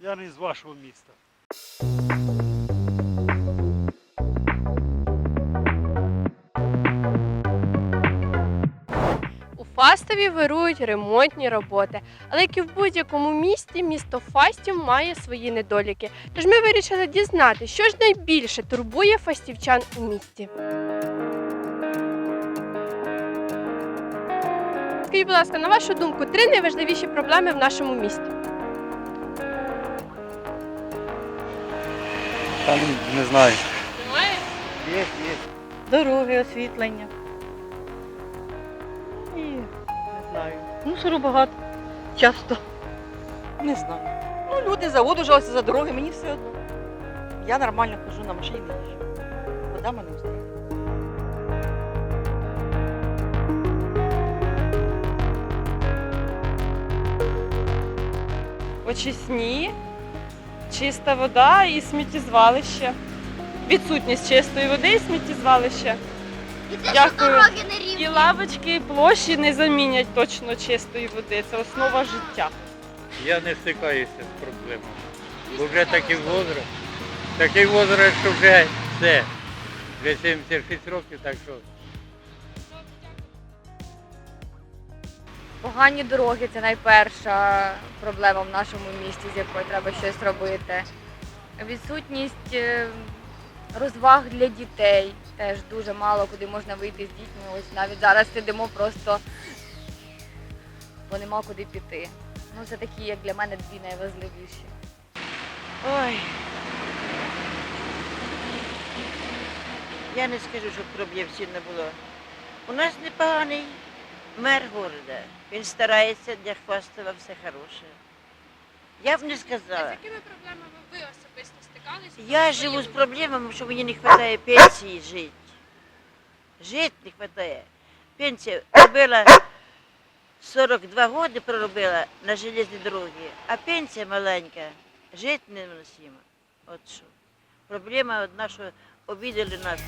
Я не з вашого міста. У Фастові вирують ремонтні роботи, але як і в будь-якому місті, місто Фастів має свої недоліки. Тож ми вирішили дізнати, що ж найбільше турбує фастівчан у місті. Скажіть, будь ласка, на вашу думку, три найважливіші проблеми в нашому місті. Та не знаю. Немає? Є, є. Дороги, освітлення. І не знаю. Мусору багато. Часто. Не знаю. Ну, люди заводужалися за дороги, мені все одно. Я нормально хожу на машині. Вода мене устроює. очисні, чиста вода і сміттєзвалище. Відсутність чистої води і сміттєзвалища. Дякую. І лавочки, і площі не замінять точно чистої води. Це основа життя. Я не стикаюся з проблемами. Бо вже такий возраст, такий возраст, що вже все. Вже 76 років, так що Погані дороги це найперша проблема в нашому місті, з якою треба щось робити. Відсутність е, розваг для дітей теж дуже мало куди можна вийти з дітьми. Ось навіть зараз сидимо просто, бо нема куди піти. Ну це такі, як для мене, дві найважливіші. Ой. Я не скажу, що проблем сильно було. У нас непоганий мер города. Він старається для Хвастова все хороше. Я б не сказала. якими проблемами ви особисто стикалися? Я живу з проблемами, що мені не вистачає пенсії жити. Жити не вистачає. Пенсія робила 42 роки проробила на железній дорогі, а пенсія маленька, жити невиносимо. От що. Проблема одна, що обідали нас